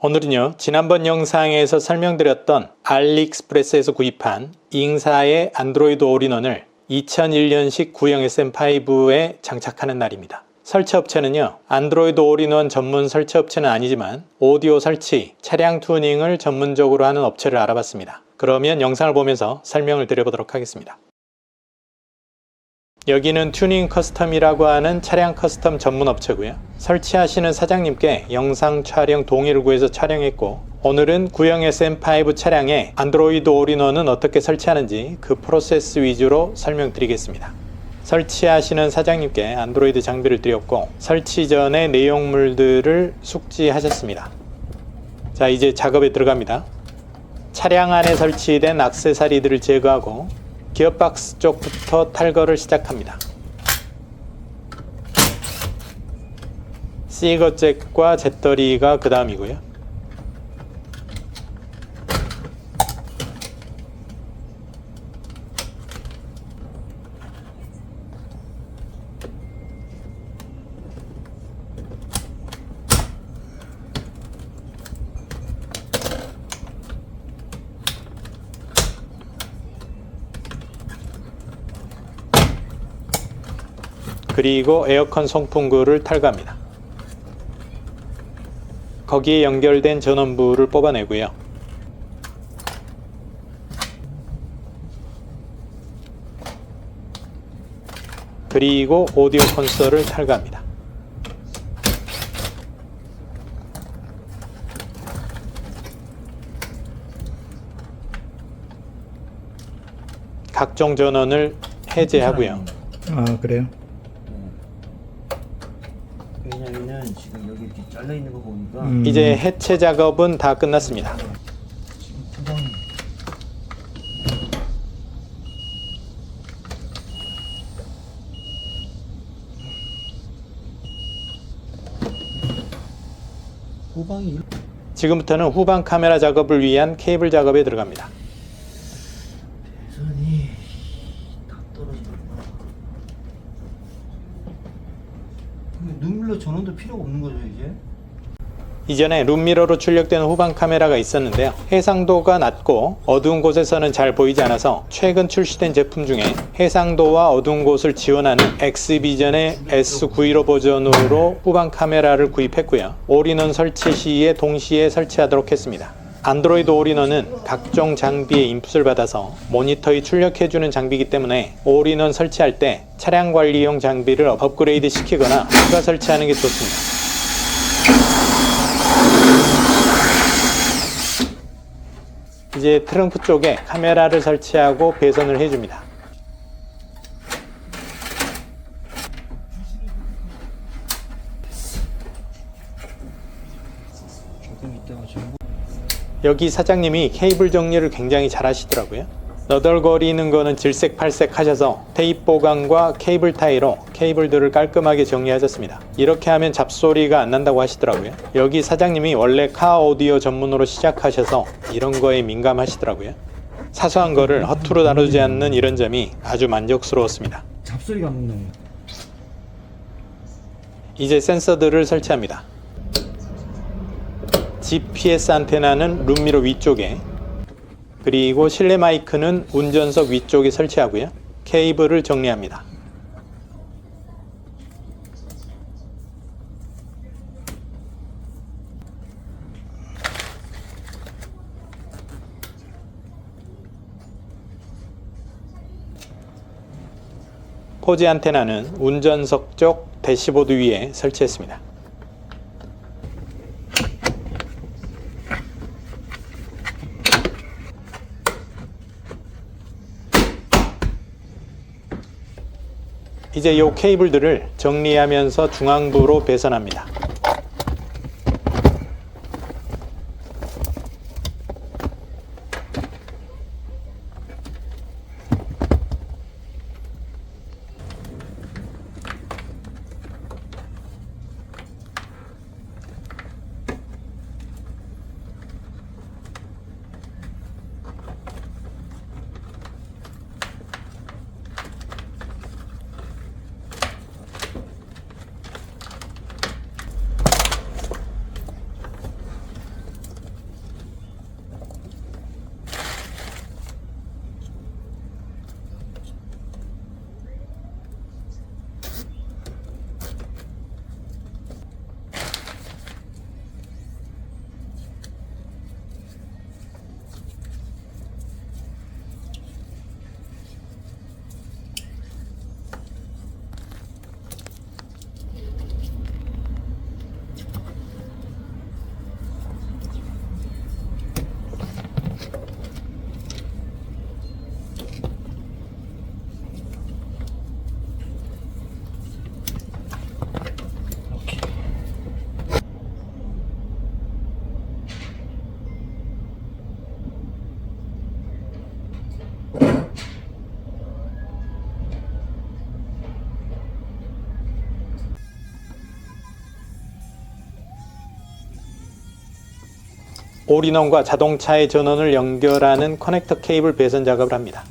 오늘은요, 지난번 영상에서 설명드렸던 알리익스프레스에서 구입한 잉사의 안드로이드 올인원을 2001년식 구형 SM5에 장착하는 날입니다. 설치 업체는요, 안드로이드 올인원 전문 설치 업체는 아니지만 오디오 설치, 차량 튜닝을 전문적으로 하는 업체를 알아봤습니다. 그러면 영상을 보면서 설명을 드려보도록 하겠습니다. 여기는 튜닝 커스텀이라고 하는 차량 커스텀 전문 업체고요. 설치하시는 사장님께 영상 촬영 동의를 구해서 촬영했고 오늘은 구형 SM5 차량에 안드로이드 올인원은 어떻게 설치하는지 그 프로세스 위주로 설명드리겠습니다. 설치하시는 사장님께 안드로이드 장비를 드렸고 설치 전에 내용물들을 숙지하셨습니다. 자 이제 작업에 들어갑니다. 차량 안에 설치된 악세사리들을 제거하고 기어박스 쪽부터 탈거를 시작합니다. 시거잭과 잿더리가 그 다음이고요. 그리고 에어컨 송풍구를 탈거합니다. 거기에 연결된 전원부를 뽑아내고요. 그리고 오디오 콘솔을 탈거합니다. 각종 전원을 해제하고요. 아 그래요? 왜냐면은 지금 여기 이렇게 잘려 있는 거 보니까 음. 이제 해체 작업은 다 끝났습니다. 지금 후방이 지금부터는 후방 카메라 작업을 위한 케이블 작업에 들어갑니다. 배선이 다 떨어지는구나. 눈밀러 전원도 필요가 없는 거죠 이제? 이전에 룸미러로 출력되는 후방 카메라가 있었는데요. 해상도가 낮고 어두운 곳에서는 잘 보이지 않아서 최근 출시된 제품 중에 해상도와 어두운 곳을 지원하는 엑스비전의 S915 버전으로 후방 카메라를 구입했고요. 올인원 설치 시에 동시에 설치하도록 했습니다. 안드로이드 올인원은 각종 장비의 인풋을 받아서 모니터에 출력해주는 장비이기 때문에 올인원 설치할 때 차량 관리용 장비를 업그레이드 시키거나 추가 설치하는 게 좋습니다. 이제 트렁크 쪽에 카메라를 설치하고 배선을 해줍니다. 여기 사장님이 케이블 정리를 굉장히 잘 하시더라고요. 너덜거리는 거는 질색팔색 하셔서 테이프 보강과 케이블 타이로 케이블들을 깔끔하게 정리하셨습니다. 이렇게 하면 잡소리가 안 난다고 하시더라고요. 여기 사장님이 원래 카 오디오 전문으로 시작하셔서 이런 거에 민감하시더라고요. 사소한 거를 허투루 다루지 않는 이런 점이 아주 만족스러웠습니다. 잡소리가 안 나요. 이제 센서들을 설치합니다. GPS 안테나는 룸미러 위쪽에 그리고 실내 마이크는 운전석 위쪽에 설치하고요. 케이블을 정리합니다. 포지 안테나는 운전석 쪽 대시보드 위에 설치했습니다. 이제 이 케이블들을 정리하면서 중앙부로 배선합니다. 올인원과 자동차의 전원을 연결하는 커넥터 케이블 배선 작업을 합니다.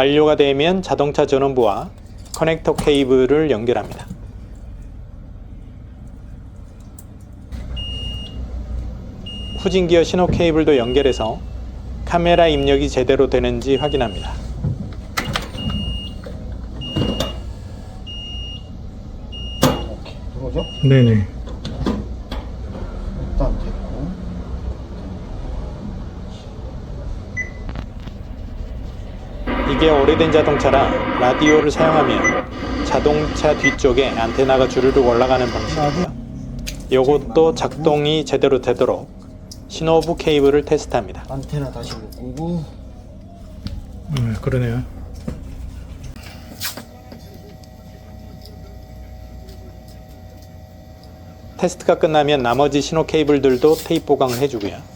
완료가 되면 자동차 전원부와 커넥터 케이블을 연결합니다. 후진기어 신호 케이블도 연결해서 카메라 입력이 제대로 되는지 확인합니다. 네네. 일단 됐고 이게 오래된 자동차라 라디오를 사용하면 자동차 뒤쪽에 안테나가 주르륵 올라가는 방식이고요. 이것도 작동이 제대로 되도록 신호부 케이블을 테스트합니다. 안테나 다시 묶고 음, 그러네요. 테스트가 끝나면 나머지 신호 케이블들도 테이프 보강을 해주고요.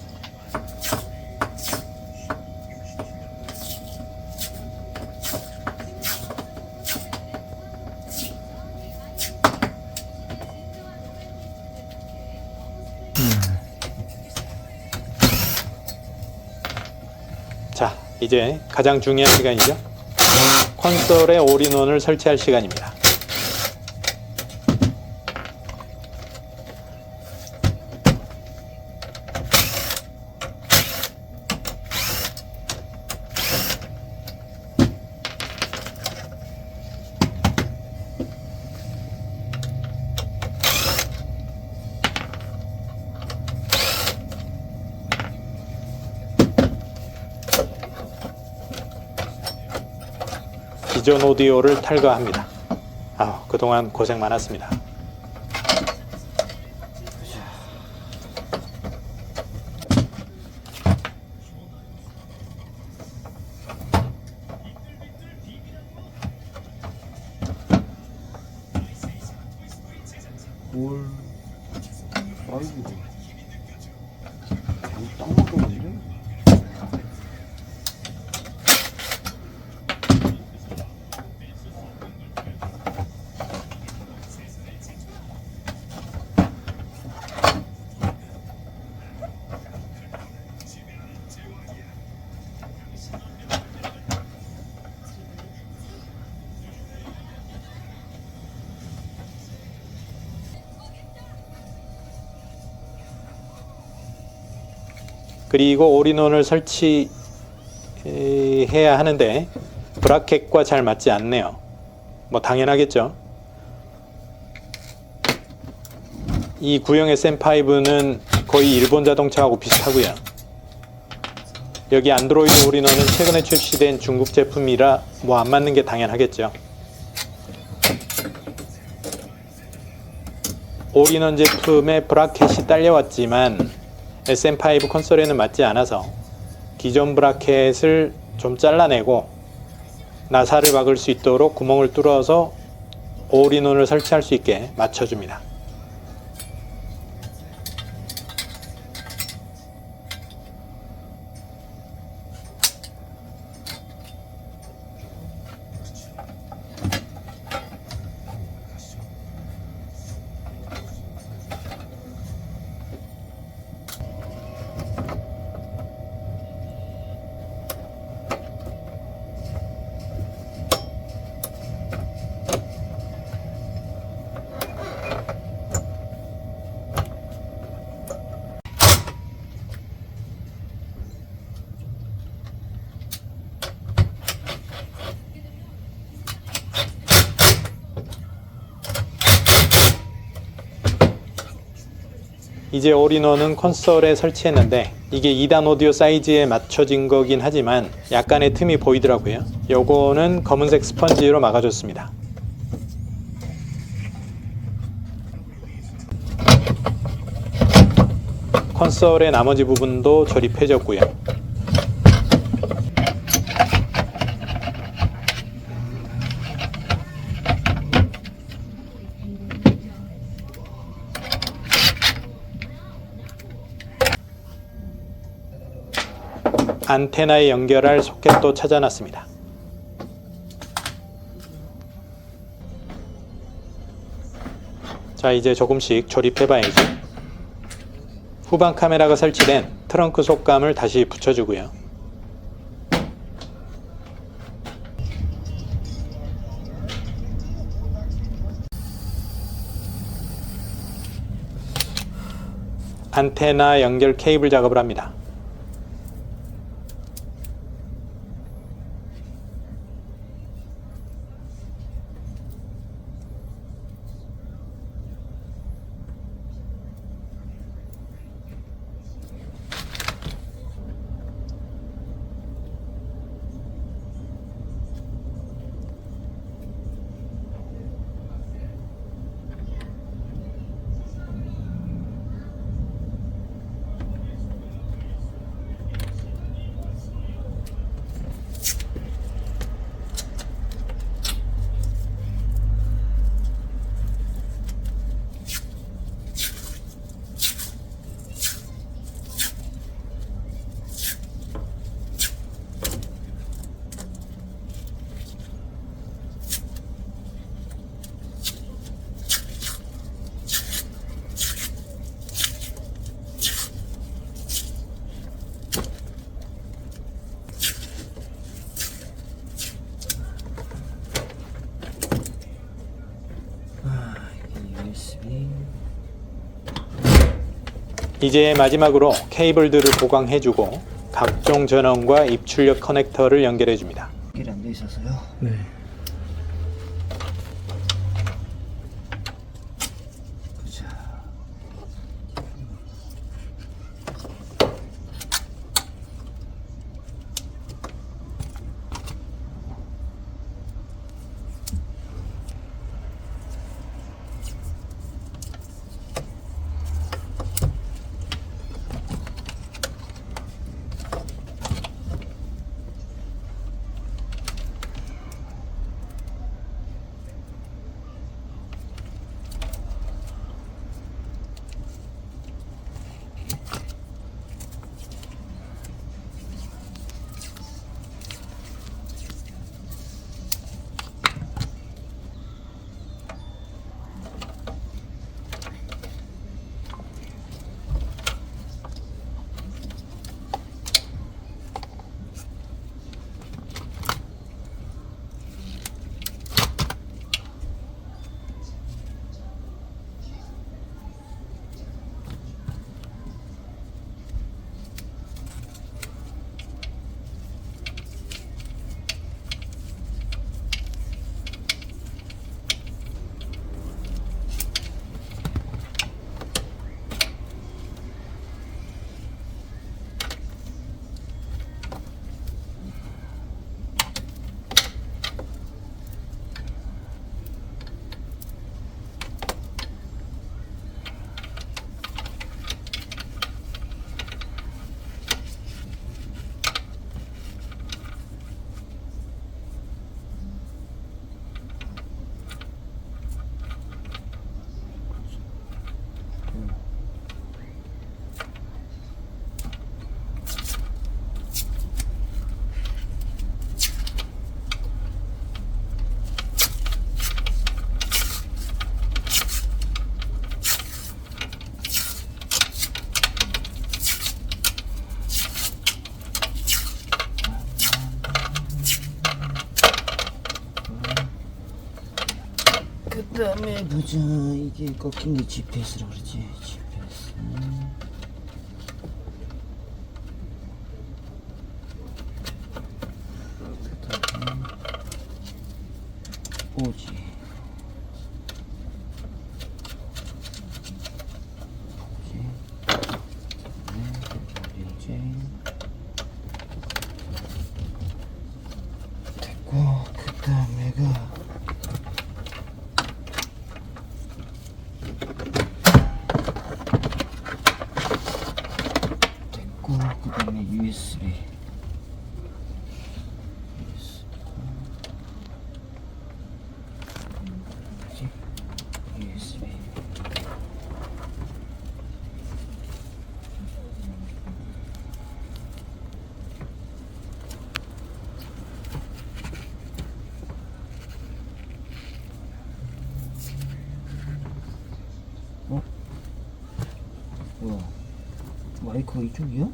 이제 가장 중요한 시간이죠. 콘솔에 올인원을 설치할 시간입니다. 기존 오디오를 탈거합니다. 아, 그동안 고생 많았습니다. 그리고 올인원을 설치해야 하는데 브라켓과 잘 맞지 않네요. 뭐 당연하겠죠. 이 구형의 샘5는 거의 일본 자동차하고 비슷하고요. 여기 안드로이드 올인원은 최근에 출시된 중국 제품이라 뭐 안 맞는 게 당연하겠죠. 올인원 제품에 브라켓이 딸려왔지만 SM5 콘솔에는 맞지 않아서 기존 브라켓을 좀 잘라내고 나사를 박을 수 있도록 구멍을 뚫어서 올인원을 설치할 수 있게 맞춰줍니다. 이제 올인원은 콘솔에 설치했는데 이게 2단 오디오 사이즈에 맞춰진 거긴 하지만 약간의 틈이 보이더라고요. 요거는 검은색 스펀지로 막아줬습니다. 콘솔의 나머지 부분도 조립해졌고요. 안테나에 연결할 소켓도 찾아놨습니다. 자, 이제 조금씩 조립해봐야죠. 후방 카메라가 설치된 트렁크 속감을 다시 붙여주고요. 안테나 연결 케이블 작업을 합니다. 아 이게 USB 이제 마지막으로 케이블들을 보강해주고 각종 전원과 입출력 커넥터를 연결해줍니다. 연결이 안 돼 있어서요. 네. 이게 꺾인 게 GPS라 그러지 GPS 그다음에 오지 보지 USB. 뭐지? USB. 어? 뭐야? 마이크가 이쪽이야?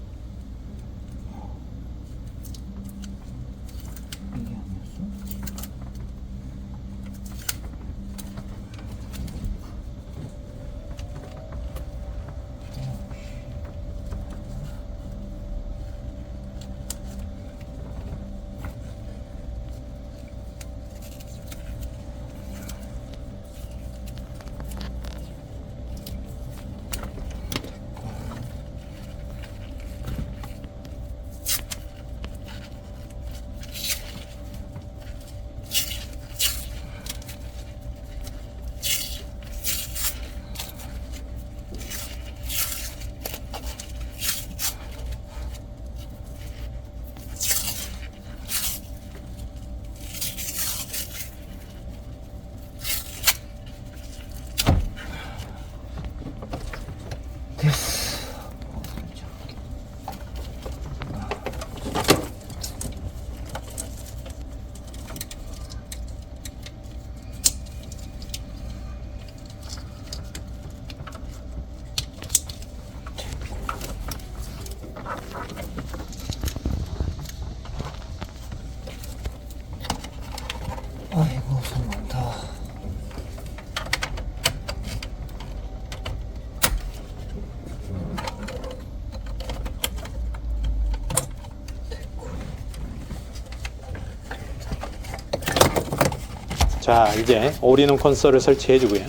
자, 이제 올인원 콘솔을 설치해 주고요.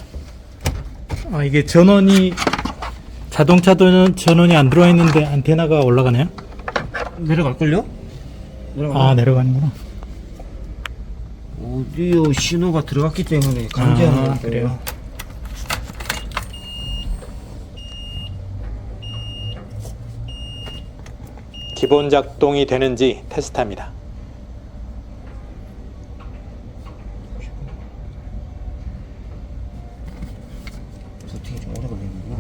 아 이게 전원이 자동차 전- 전원이 안 들어와 있는데 안테나가 올라가네요. 내려갈걸요? 내려가. 아 내려가는구나. 오디오 신호가 들어갔기 때문에 감지하는 아. 그래요? 기본 작동이 되는지 테스트합니다. 세팅이 좀 오래 걸리는구나.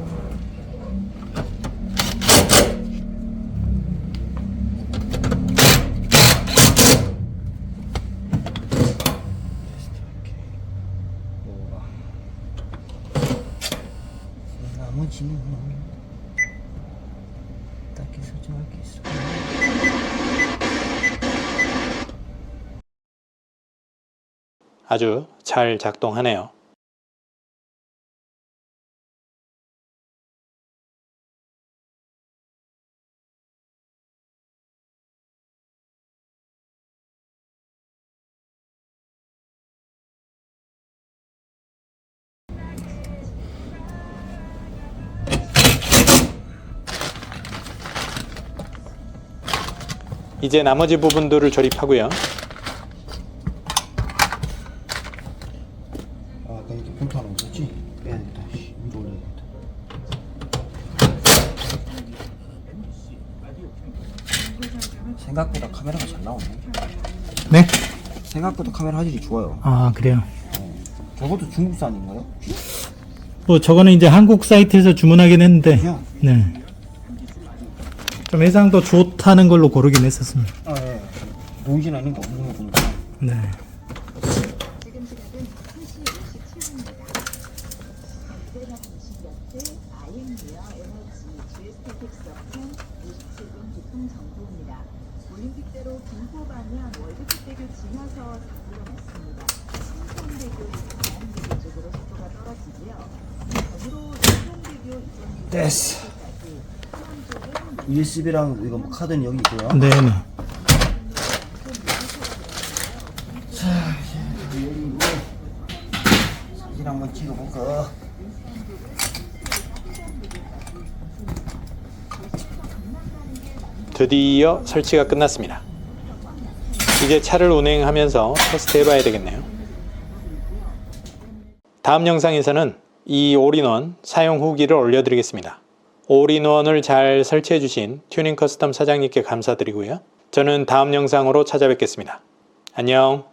나머지는 뭐 딱히 설정할 게 있어. 아주 잘 작동하네요. 이제 나머지 부분들을 조립하고요. 아, 아까 이렇게 본트 하나 없었지? 빼야겠다. 씨, 위로 올려야겠다. 생각보다 카메라가 잘 나오 네. 네? 생각보다 카메라 화질이 좋아요. 아 그래요. 저것도 중국산인가요? 뭐 저거는 이제 한국 사이트에서 주문하긴 했는데 그냥? 네. 좀 해상도 좋다는 걸로 고르긴 했었습니다. 아, 예. 노이즈는 아닌 거 없는 거 보니까. 네. 지금 시각은 1시 57분입니다. 이대나 당신곁에 아이엠리어 에너지 GSTX 석탄 57분 교통 정보입니다. 올림픽대로 김포 방향 월드컵대교 지나서 4km 맞습니다. 신성대교 대한대교 쪽으로 속도가 떨어지고요. 전으로 신성대교 이전 됐어. USB랑 이거 뭐 카드는 여기 있고요. 네네. 사진 한번 찍어볼까? 드디어 설치가 끝났습니다. 이제 차를 운행하면서 테스트 해봐야 되겠네요. 다음 영상에서는 이 올인원 사용 후기를 올려드리겠습니다. 올인원을 잘 설치해 주신 튜닝 커스텀 사장님께 감사드리고요. 저는 다음 영상으로 찾아뵙겠습니다. 안녕.